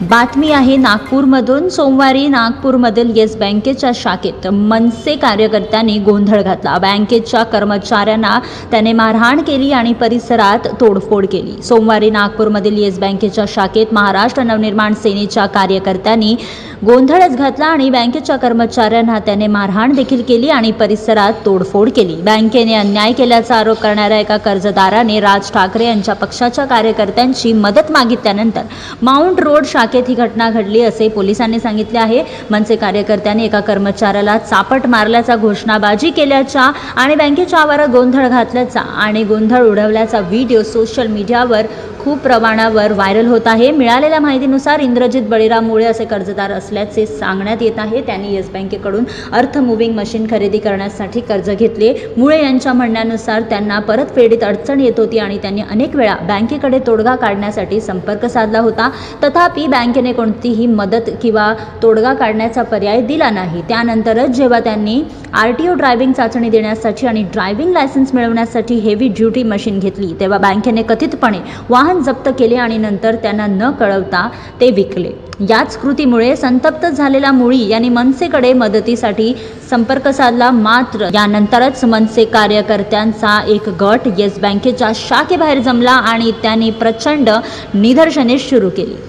बातमी आहे नागपूरमधून सोमवारी नागपूरमधील येस बँकेच्या शाखेत मनसे कार्यकर्त्यांनी गोंधळ घातला. बँकेच्या कर्मचाऱ्यांना त्याने मारहाण केली आणि परिसरात तोडफोड केली. सोमवारी नागपूरमधील येस बँकेच्या शाखेत महाराष्ट्र नवनिर्माण सेनेच्या कार्यकर्त्यांनी गोंधळच घातला आणि बँकेच्या कर्मचाऱ्यांना त्याने मारहाण देखील केली आणि परिसरात तोडफोड केली. बँकेने अन्याय केल्याचा आरोप करणाऱ्या एका कर्जदाराने राज ठाकरे यांच्या पक्षाच्या कार्यकर्त्यांची मदत मागितल्यानंतर माउंट रोड शाखेत ही घटना घडली असे पोलिसांनी सांगितले आहे. मनसे कार्यकर्त्यांनी एका कर्मचाऱ्याला चापट मारल्याचा घोषणाबाजी केल्याचा आणि बँकेच्या आवारात गोंधळ घातल्याचा आणि गोंधळ उडवल्याचा व्हिडिओ सोशल मीडियावर खूप प्रमाणावर व्हायरल होत आहे. मिळालेल्या माहितीनुसार इंद्रजित बळीराम मुळे असे कर्जदार असल्याचे सांगण्यात येत आहे. त्यांनी येस बँकेकडून अर्थ मुव्हिंग मशीन खरेदी करण्यासाठी कर्ज घेतले. मुळे यांच्या म्हणण्यानुसार त्यांना परतफेडीत अडचण येत होती आणि त्यांनी अनेक वेळा बँकेकडे तोडगा काढण्यासाठी संपर्क साधला होता. तथापि बँकेने कोणतीही मदत किंवा तोडगा काढण्याचा पर्याय दिला नाही. त्यानंतरच जेव्हा त्यांनी आर टी ओ ड्रायव्हिंग चाचणी देण्यासाठी आणि ड्रायव्हिंग लायसन्स मिळवण्यासाठी हेवी ड्युटी मशीन घेतली तेव्हा बँकेने कथितपणे वाहन जप्त केले आणि नंतर त्यांना न कळवता ते विकले. याच कृतीमुळे संतप्त झालेला मुळी यांनी मनसेकडे मदतीसाठी संपर्क साधला. मात्र यानंतरच मनसे कार्यकर्त्यांचा एक गट येस बँकेच्या शाखेबाहेर जमला आणि त्यांनी प्रचंड निदर्शने सुरू केली.